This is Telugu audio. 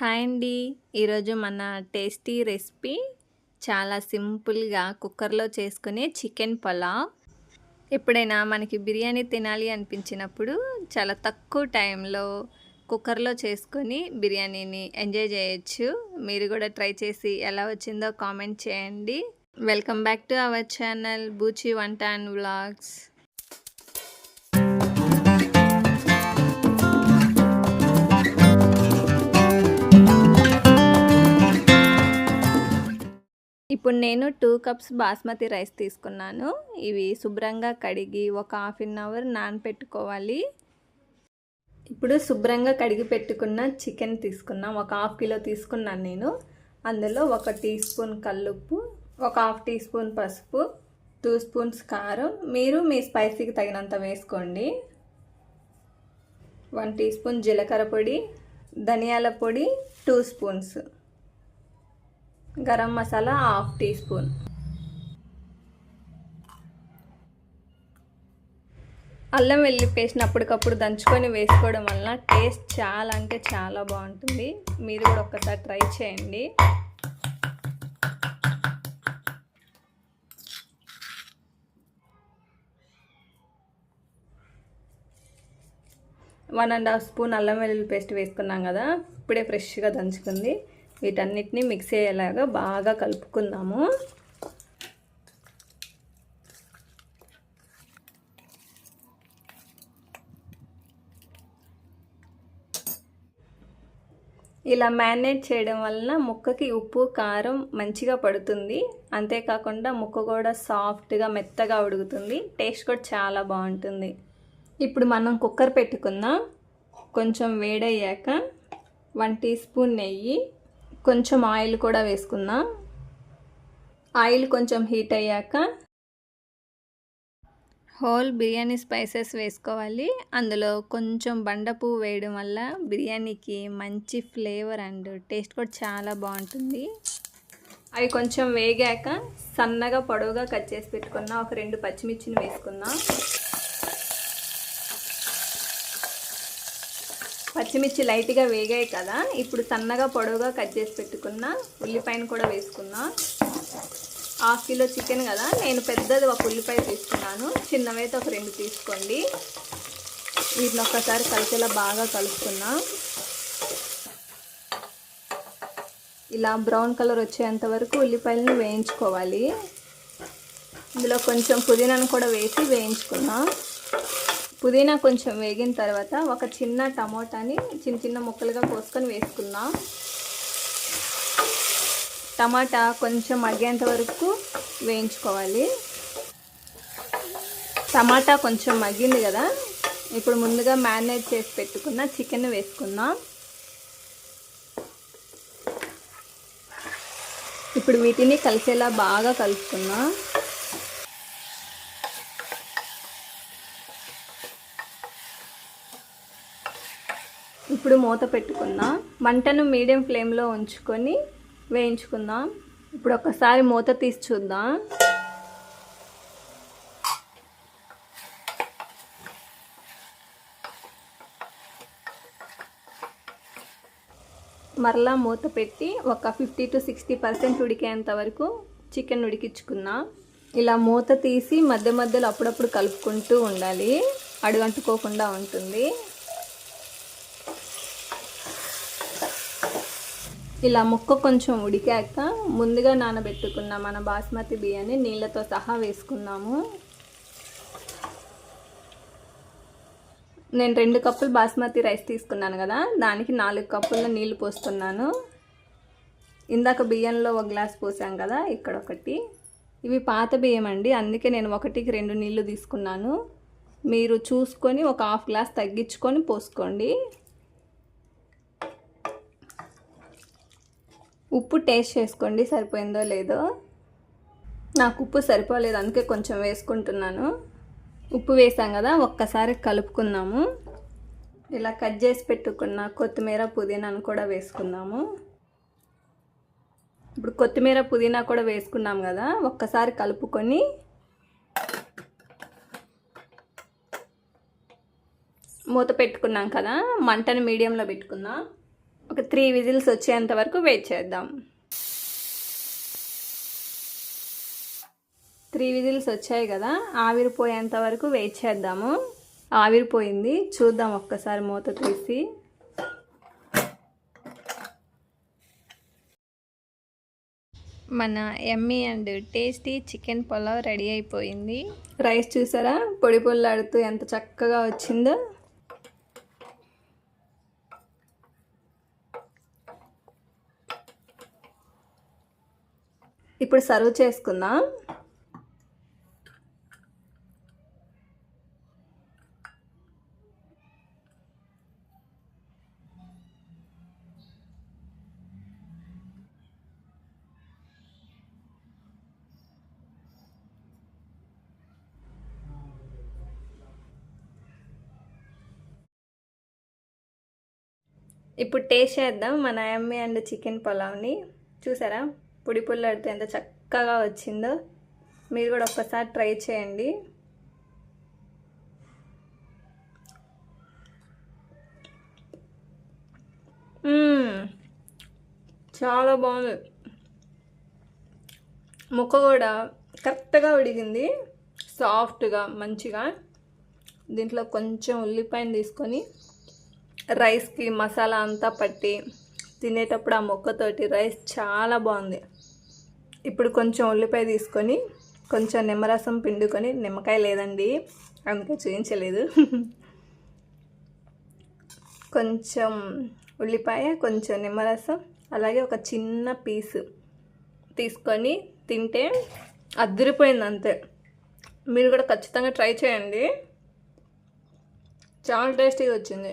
హాయ్ అండి. ఈరోజు మన టేస్టీ రెసిపీ చాలా సింపుల్గా కుక్కర్లో చేసుకునే చికెన్ పలావ్. ఎప్పుడైనా మనకి బిర్యానీ తినాలి అనిపించినప్పుడు చాలా తక్కువ టైంలో కుక్కర్లో చేసుకొని బిర్యానీని ఎంజాయ్ చేయొచ్చు. మీరు కూడా ట్రై చేసి ఎలా వచ్చిందో కామెంట్ చేయండి. Welcome back to our channel బూచి వంట అండ్ వ్లాగ్స్. ఇప్పుడు నేను టూ కప్స్ బాస్మతి రైస్ తీసుకున్నాను. ఇవి శుభ్రంగా కడిగి ఒక హాఫ్ అన్ అవర్ నానపెట్టుకోవాలి. ఇప్పుడు శుభ్రంగా కడిగి పెట్టుకున్న చికెన్ తీసుకున్నాం. ఒక హాఫ్ కిలో తీసుకున్నాను నేను. అందులో ఒక టీ స్పూన్ కల్లుప్పు ఒక హాఫ్ టీ స్పూన్ పసుపు టూ స్పూన్స్ కారం. మీరు మీ స్పైసీకి తగినంత వేసుకోండి. వన్ టీ స్పూన్ జీలకర్ర పొడి ధనియాల పొడి two spoons. Garam masala half teaspoon. అల్లం వెల్లి పేస్ట్ని అప్పటికప్పుడు దంచుకొని వేసుకోవడం వల్ల టేస్ట్ చాలా అంటే చాలా బాగుంటుంది. మీరు కూడా ఒక్కసారి ట్రై చేయండి. వన్ అండ్ హాఫ్ స్పూన్ అల్లం వెల్లుల్లి పేస్ట్ వేసుకున్నాం కదా ఇప్పుడే ఫ్రెష్గా దంచుకుంది. వీటన్నిటిని మిక్స్ అయ్యేలాగా బాగా కలుపుకుందాము. ఇలా మ్యారినేట్ చేయడం వలన ముక్కకి ఉప్పు కారం మంచిగా పడుతుంది. అంతేకాకుండా ముక్క కూడా సాఫ్ట్గా మెత్తగా ఉడుకుతుంది. టేస్ట్ కూడా చాలా బాగుంటుంది. ఇప్పుడు మనం కుక్కర్ పెట్టుకుందాం. కొంచెం వేడయ్యాక వన్ టీ స్పూన్ నెయ్యి కొంచెం ఆయిల్ కూడా వేసుకుందాం ఆయిల్ కొంచెం హీట్ అయ్యాక హోల్ బిర్యానీ స్పైసెస్ వేసుకోవాలి. అందులో కొంచెం బండపు వేయడం వల్ల బిర్యానీకి మంచి ఫ్లేవర్ అండ్ టేస్ట్ కూడా చాలా బాగుంటుంది. అవి కొంచెం వేగాక సన్నగా పొడవుగా కట్ చేసి పెట్టుకున్న ఒక రెండు పచ్చిమిర్చిని వేసుకుందాం. పచ్చిమిర్చి లైట్గా వేగాయి కదా ఇప్పుడు సన్నగా పొడవుగా కట్ చేసి పెట్టుకున్న ఉల్లిపాయను కూడా వేసుకుందాం. హాఫ్ కిలో చికెన్ కదా నేను పెద్దది ఒక ఉల్లిపాయ తీసుకున్నాను చిన్నవైతే ఒక రెండు తీసుకోండి. వీటిని ఒక్కసారి కలిసేలా బాగా కలుపుకున్నా ఇలా బ్రౌన్ కలర్ వచ్చేంత వరకు ఉల్లిపాయలను వేయించుకోవాలి. ఇందులో కొంచెం పుదీనాను కూడా వేసి వేయించుకున్నాం పుదీనా కొంచెం వేగిన తర్వాత ఒక చిన్న టమోటాని చిన్న చిన్న ముక్కలుగా కోసుకొని వేసుకున్నాం. టమాటా కొంచెం మగ్గేంత వరకు వేయించుకోవాలి. టమాటా కొంచెం మగ్గింది కదా ఇప్పుడు ముందుగా మ్యారినేట్ చేసి పెట్టుకున్న చికెన్ వేసుకుందాం ఇప్పుడు వీటిని కలిసేలా బాగా కలుపుకుందాం ఇప్పుడు మూత పెట్టుకుందాం మంటను మీడియం ఫ్లేమ్లో ఉంచుకొని వేయించుకుందాం. ఇప్పుడు ఒకసారి మూత తీసి చూద్దాం. మరలా మూత పెట్టి ఒక ఫిఫ్టీ టు సిక్స్టీ పర్సెంట్ ఉడికేంత వరకు చికెన్ ఉడికించుకుందాం ఇలా మూత తీసి మధ్య మధ్యలో అప్పుడప్పుడు కలుపుకుంటూ ఉండాలి. అడుగంటుకోకుండా ఉంటుంది. ఇలా ముక్క కొంచెం ఉడికాక ముందుగా నానబెట్టుకున్న మన బాస్మతి బియ్యాన్ని నీళ్ళతో సహా వేసుకున్నాము నేను రెండు కప్పులు బాస్మతి రైస్ తీసుకున్నాను కదా దానికి నాలుగు కప్పుల నీళ్ళు పోస్తున్నాను. ఇందాక బియ్యంలో ఒక గ్లాస్ పోసాం కదా ఇక్కడ ఒకటి. ఇవి పాత బియ్యం అండి అందుకే నేను ఒకటికి రెండు నీళ్ళు తీసుకున్నాను. మీరు చూసుకొని ఒక హాఫ్ గ్లాస్ తగ్గించుకొని పోసుకోండి. ఉప్పు టేస్ట్ చేసుకోండి సరిపోయిందో లేదో. నాకు ఉప్పు సరిపోలేదు అందుకే కొంచెం వేసుకుంటున్నాను. ఉప్పు వేసాం కదా ఒక్కసారి కలుపుకుందాము. ఇలా కట్ చేసి పెట్టుకున్న కొత్తిమీర పుదీనాను కూడా వేసుకుందాము. ఇప్పుడు కొత్తిమీర పుదీనా కూడా వేసుకున్నాం కదా ఒక్కసారి కలుపుకొని మూత పెట్టుకున్నాం కదా మంటను మీడియంలో పెట్టుకుందాం. ఒక త్రీ విజిల్స్ వచ్చేంత వరకు వెయిట్ చేద్దాం. త్రీ విజిల్స్ వచ్చాయి కదా ఆవిరిపోయేంత వరకు వెయిట్ చేద్దాము. ఆవిరిపోయింది చూద్దాం ఒక్కసారి మూత తీసి. మన yummy and tasty chicken pulao ready అయిపోయింది. రైస్ చూసారా? పొడి పొల్లాడుతూ ఎంత చక్కగా వచ్చిందో. ఇప్పుడు సర్వ్ చేసుకుందాం. ఇప్పుడు టేస్ట్ చేద్దాం మన ఎమ్మె అండ్ చికెన్ పులావ్ని చూసారా? పొడి పుల్లడితో ఎంత చక్కగా వచ్చిందో మీరు కూడా ఒక్కసారి ట్రై చేయండి. చాలా బాగుంది. ముక్క కూడా కరెక్ట్గా ఉడిగింది సాఫ్ట్గా మంచిగా. దీంట్లో కొంచెం ఉల్లిపాయను తీసుకొని రైస్కి మసాలా అంతా పట్టి తినేటప్పుడు ఆ మొక్కతోటి రైస్ చాలా బాగుంది. ఇప్పుడు కొంచెం ఉల్లిపాయ తీసుకొని కొంచెం నిమ్మరసం పిండుకొని నిమ్మకాయ లేదండి అందుకే చూపించలేదు కొంచెం ఉల్లిపాయ కొంచెం నిమ్మరసం అలాగే ఒక చిన్న పీసు తీసుకొని తింటే అద్దరిపోయింది అంతే. మీరు కూడా ఖచ్చితంగా ట్రై చేయండి. చాలా టేస్టీగా వచ్చింది.